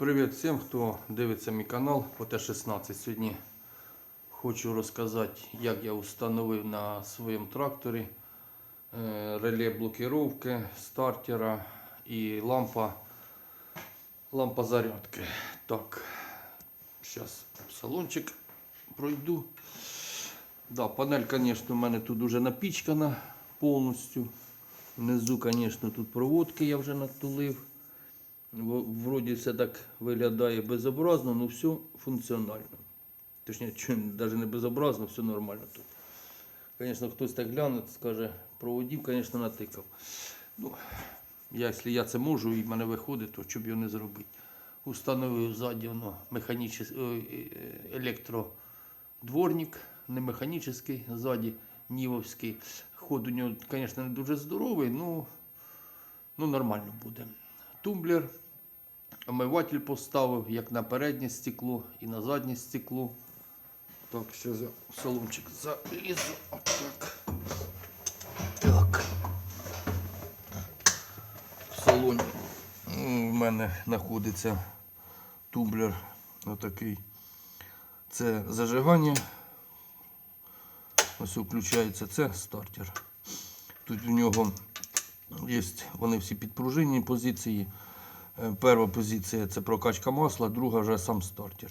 Привіт всім, хто дивиться мій канал по Т-16. Сьогодні хочу розказати, як я встановив на своєму тракторі е, реле блокировки, стартера і лампа, лампа зарядки. Так, зараз салончик пройду. Да, панель, звісно, у мене тут уже напічкана повністю. Внизу, звісно, тут проводки я вже натулив. Вроді все так виглядає безобразно, але все функціонально. Точніше, навіть не безобразно, все нормально тут. Звісно, хтось так гляне, скаже, проводів, звісно, натикав. Ну, якщо я це можу і в мене виходить, то щоб його не зробити. Установив ззаді воно механічний е, електродворник, не механічний, ззаді нівовський. Ход у нього, звісно, не дуже здоровий, ну, ну нормально буде тумблер. Омиватель поставив як на переднє стекло і на заднє стекло. Так, ще в салончик залізу. Отак. Так. В салоні в мене знаходиться тумблер отакий. Це зажигання. Ось включається це стартер. Тут у нього Є вони всі підпружинні позиції. Е, Перша позиція це прокачка масла, друга вже сам стартер.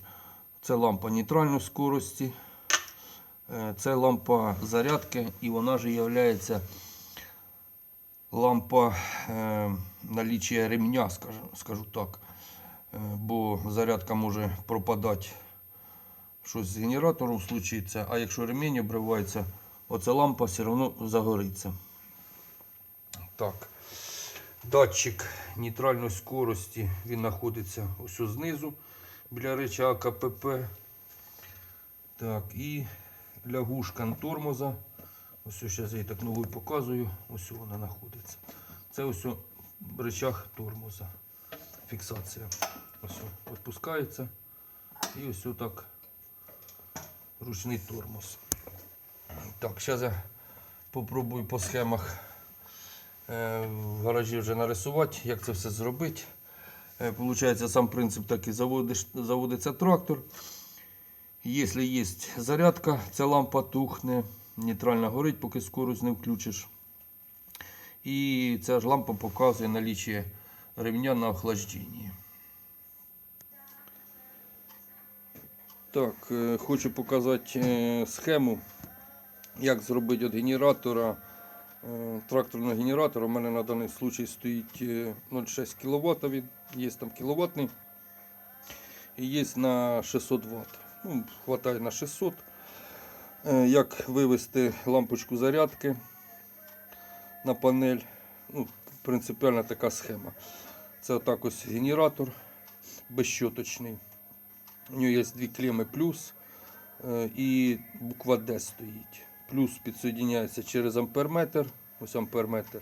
Це лампа нейтральної скорості, е, це лампа зарядки і вона ж є лампа е, наліччя ремня, скажу, скажу так. Бо зарядка може пропадати щось з генератором случиться, а якщо ремінь обривається, оця лампа все одно загориться. Так. Датчик нейтральної скорості, він знаходиться ось знизу біля реча КПП. Так, і лягушка тормоза. Ось я її так новою показую. Ось вона знаходиться. Це ось речах тормоза. Фіксація. Ось відпускається. І ось так ручний тормоз. Так, зараз я попробую по схемах в гаражі вже нарисувати, як це все зробити. Е, Получається, сам принцип такий, заводиш, заводиться трактор. Якщо є зарядка, ця лампа тухне, нейтрально горить, поки скорость не включиш. І ця ж лампа показує наліччя ремня на охлажденні. Так, е, хочу показати е, схему, як зробити від генератора. Е, тракторного генератора. У мене на даний случай стоїть е, 0,6 кВт, він є там кіловатний і є на 600 Вт. Ну, хватає на 600. Е, Як вивести лампочку зарядки на панель. Ну, принципіальна така схема. Це отак ось генератор безщоточний. У нього є дві клеми плюс е, і буква D стоїть. Плюс підсоединяється через амперметр. Ось амперметр.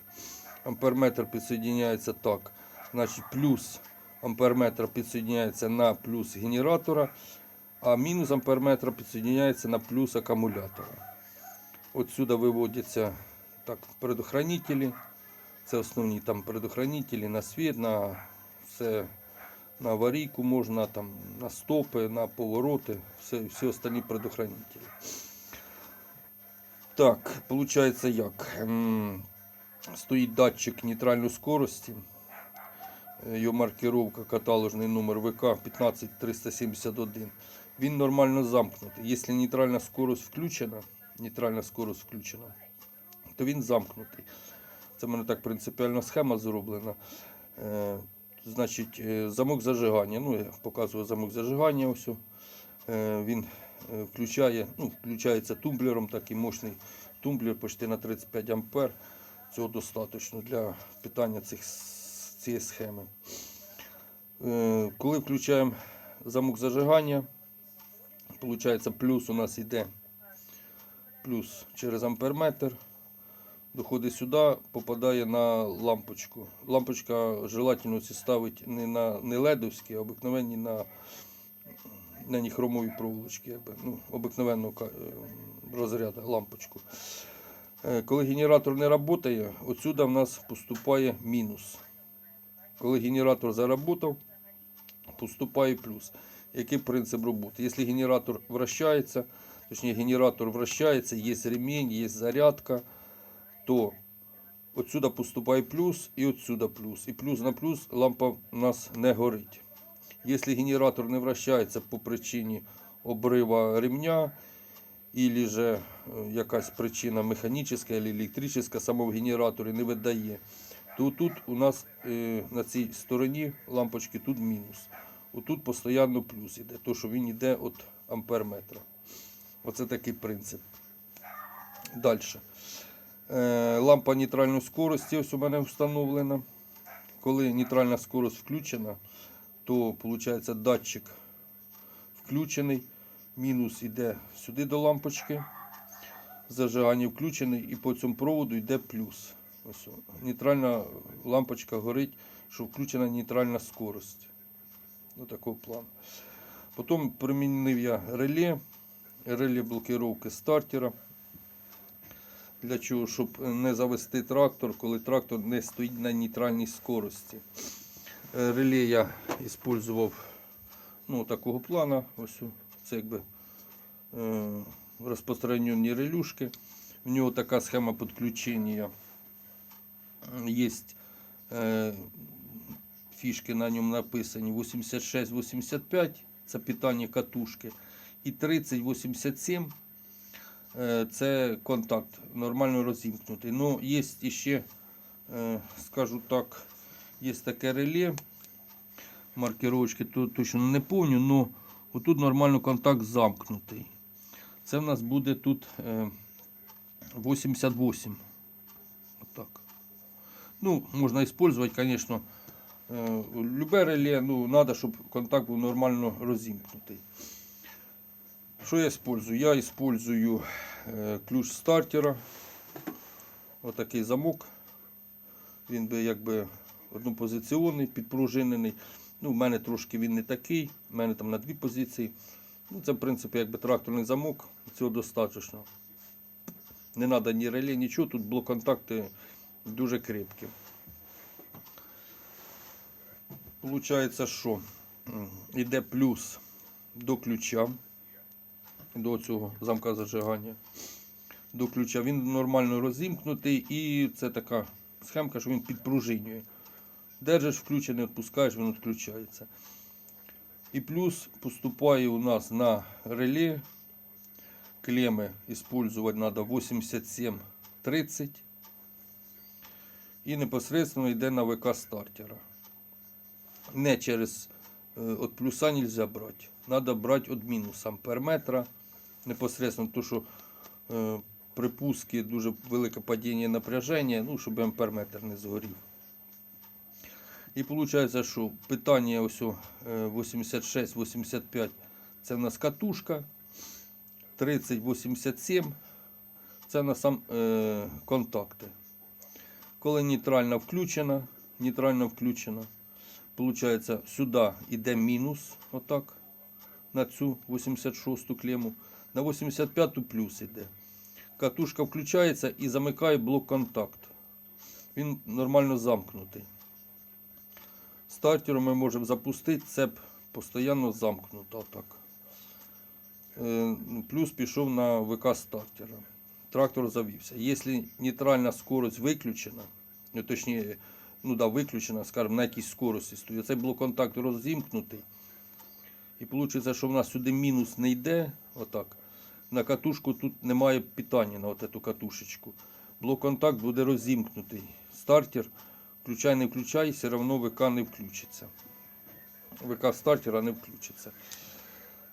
Амперметр підсоединяється так. Значить, плюс амперметр підсоединяється на плюс генератора, а мінус амперметра підсоединяється на плюс акумулятора. Отсюда виводяться так, предохранителі. Це основні там предохранителі на світ, на все, на аварійку можна, там, на стопи, на повороти, все, всі остальні предохранителі. Так, виходить як? Стоїть датчик нейтральної скорості. Його маркировка, каталожний номер ВК 15371. Він нормально замкнутий. Якщо нейтральна скорость включена, нейтральна скорость включена, то він замкнутий. Це в мене так принципіальна схема зроблена. Е, Значить, е, замок зажигання. Ну, я показую замок зажигання. Ось. Е, Він включає, ну, включається тумблером, такий мощний тумблер почти на 35 ампер. Цього достатньо для питання цих, цієї схеми. Е, Коли включаємо замок зажигання, виходить, плюс у нас йде плюс через амперметр. Доходить сюди, попадає на лампочку. Лампочка желательно ставить не на не ледовські, а обикновенні на, на хромові проволочки, якби, ну, обикновенного е, розряду лампочку. Е, Коли генератор не працює, отсюди в нас поступає мінус. Коли генератор заработав, поступає плюс. Який принцип роботи? Якщо генератор вращається, точніше генератор вращається, є ремінь, є зарядка, то отсюда поступає плюс і отсюда плюс. І плюс на плюс лампа у нас не горить. Якщо генератор не вращається по причині обрива ремня, или же е, якась причина механічна або електрична саме в генераторі не видає, то тут у нас е, на цій стороні лампочки тут мінус. Отут постійно плюс іде, то що він йде від амперметра. Оце такий принцип. Далі. Е, лампа нейтральної скорості ось у мене встановлена. Коли нейтральна скорость включена, то виходить датчик включений. Мінус йде сюди до лампочки. Зажигання включений і по цьому проводу йде плюс. Ось, нейтральна лампочка горить, що включена нейтральна скорость. До такого плану. Потім примінив я реле, реле блокировки стартера. Для чого? Щоб не завести трактор, коли трактор не стоїть на нейтральній скорості. Е, Реле я використовував ну, такого плана. Ось це якби е, розпространені релюшки. В нього така схема підключення. Є е, фішки на ньому написані 86-85, це питання катушки. І 30-87 е, це контакт нормально розімкнутий. Ну, є ще, е, скажу так, є таке реле. Маркировочки тут точно не помню, але отут нормально контакт замкнутий. Це в нас буде тут е, 88. Отак. Ну, можна использовать, конечно, е, любе реле, ну, надо, щоб контакт був нормально розімкнутий. Що я использую? Я использую е, ключ стартера. Отакий замок. Він би якби однопозиціонний, підпружинений. Ну, в мене трошки він не такий, в мене там на дві позиції. Ну, це, в принципі, якби тракторний замок, цього достатньо. Не треба ні реле, нічого, тут блок-контакти дуже крепкі. Получається, що йде плюс до ключа, до цього замка зажигання. До ключа. Він нормально розімкнутий і це така схемка, що він підпружинює. Держиш включений, відпускаєш, він відключається. І плюс поступає у нас на реле. Клеммы использовать надо 87-30. І непосредственно йде на ВК стартера. Не через е, от плюса нельзя брати. Надо брати від мінуса амперметра. Непосредственно, то, що е, при дуже велике падіння напряження, ну, щоб амперметр не згорів. І виходить, що питання ось е, 86-85 це в нас катушка. 3087 це на сам е, контакти. Коли нейтральна включена, нейтрально включена, получається сюди йде мінус, отак, на цю 86-ту клему, на 85-ту плюс йде. Катушка включається і замикає блок контакт. Він нормально замкнутий. Стартером ми можемо запустити, цеп постійно замкнуто. Отак. Е, плюс пішов на ВК стартера. Трактор завівся. Якщо нейтральна скорость виключена, ну, точніше, ну да, виключена, скажімо, на якійсь скорості стоїть, цей блок контакту розімкнутий. І виходить, що в нас сюди мінус не йде. Отак. На катушку тут немає питання на от цю катушечку. Блок контакт буде розімкнутий. Стартер, включай, не включай, все одно ВК не включиться. ВК стартера не включиться.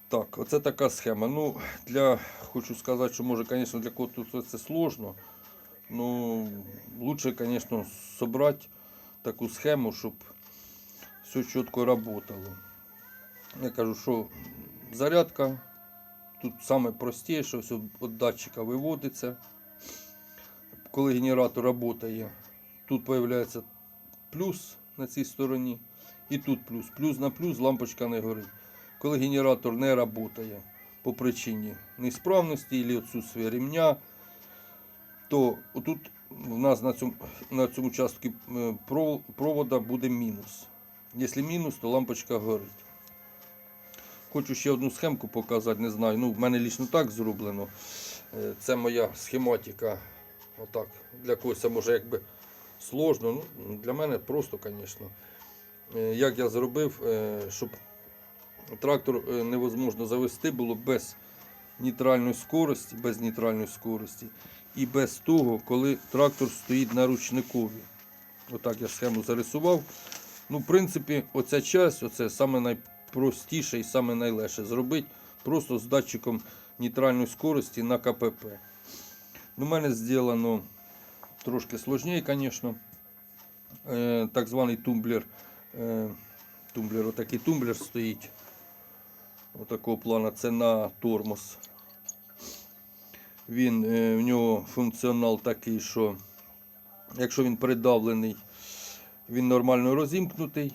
Так, оце така схема. Ну, для, хочу сказати, що може, звісно, для когось це сложно. Ну, лучше, звісно, собрати таку схему, щоб все чітко працювало. Я кажу, що зарядка тут саме простіше, все від датчика виводиться. Коли генератор працює, тут з'являється плюс на цій стороні і тут плюс. Плюс на плюс лампочка не горить коли генератор не працює по причині несправності або відсутствия ремня, то тут у нас на цьому, на цьому участку е, провода буде мінус. Якщо мінус, то лампочка горить. Хочу ще одну схемку показати, не знаю. Ну, в мене лічно так зроблено. Е, Це моя схематика. Отак. Для когось це може якби сложно. Ну, для мене просто, звісно. Е, Як я зробив, е, щоб трактор е, невозможно завести було без нейтральної скорості, без нейтральної скорості і без того, коли трактор стоїть на ручникові. Отак я схему зарисував. Ну, в принципі, оця часть, оце саме найпростіше і саме найлегше зробити просто з датчиком нейтральної скорості на КПП. Ну, У мене зроблено трошки сложніше, звісно. Е, так званий тумблер. Е, тумблер, отакий тумблер стоїть. Отакого плану. Це на тормоз. Він, в нього функціонал такий, що якщо він придавлений, він нормально розімкнутий.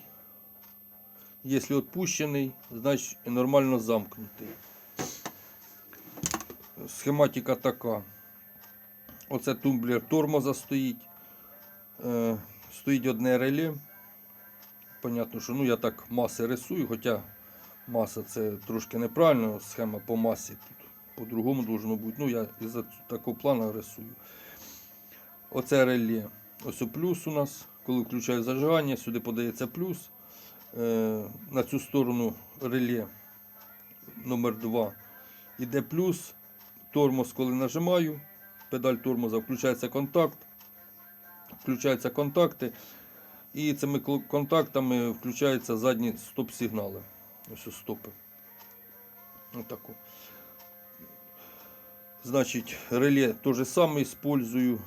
Якщо відпущений, значить нормально замкнутий. Схематика така. Оце тумблер тормоза стоїть. Е, стоїть одне реле. Понятно, що ну, я так маси рисую, хоча маса це трошки неправильно, схема по масі тут по-другому должно бути. Ну, я із такого плану рисую. Оце реле. Ось плюс у нас. Коли включаю зажигання, сюди подається плюс. Е, на цю сторону реле номер 2 іде плюс. Тормоз, коли нажимаю, педаль тормоза, включається контакт. Включаються контакти. І цими контактами включаються задні стоп-сигнали. Ось стопи. Отако. Значить, реле те же саме использую.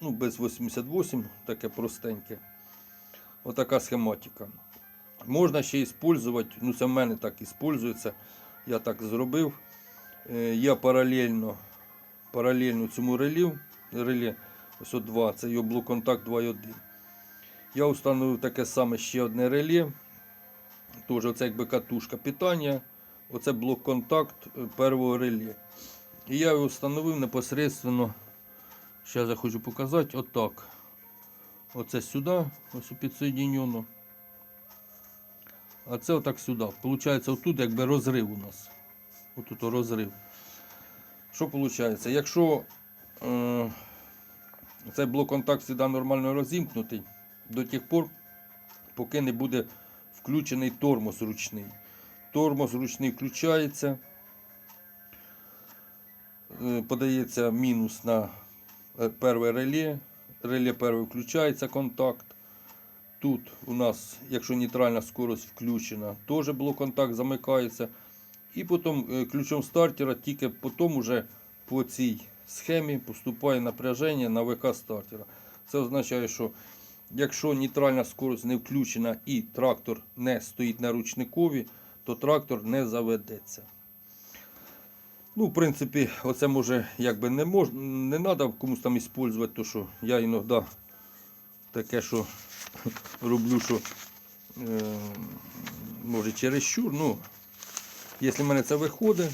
Ну, без 88, таке простеньке. Отака схематика. Можна ще использувати, ну це в мене так использується. Я так зробив. Е, Я паралельно, паралельно цьому реле, реле ось 2, це його блок-контакт 2.1. Я встановив таке саме ще одне реле. Теж оце якби катушка питання. Оце блок-контакт е, первого реле. І я його встановив непосредственно. Зараз я хочу показати отак. Оце сюди, ось підсоєднено. А це отак сюди. Получається, отут якби розрив у нас. Отут розрив. Що виходить? Якщо е, цей блок-контакт завжди нормально розімкнутий, до тих пор, поки не буде включений тормоз ручний. Тормоз ручний включається. Е, Подається мінус на е, перше реле. Реле перше включається контакт. Тут у нас, якщо нейтральна скорость включена, теж блок-контакт замикається. І потім е, ключом стартера тільки потім уже по цій схемі поступає напряження на ВК стартера. Це означає, що якщо нейтральна скорость не включена і трактор не стоїть на ручникові, то трактор не заведеться. Ну, в принципі, оце може якби не мож... не треба комусь там використовувати, то що я іноді таке, що роблю, що е, може чересчур. Ну, якщо в мене це виходить,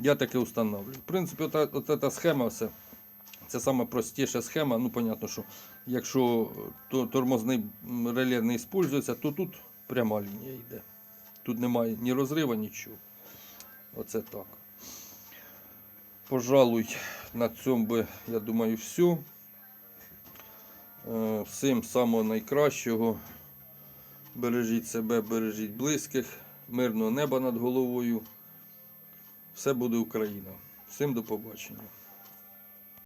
я таке встановлюю. В принципі, ота, та схема все. Це саме простіша схема. Ну, понятно, що якщо то, тормозний реле не використовується, то тут пряма лінія йде. Тут немає ні розрива, нічого. Оце так. Пожалуй, на цьому би, я думаю, все. Е, Всім самого найкращого. Бережіть себе, бережіть близьких, мирного неба над головою. Все буде Україна. Всім до побачення.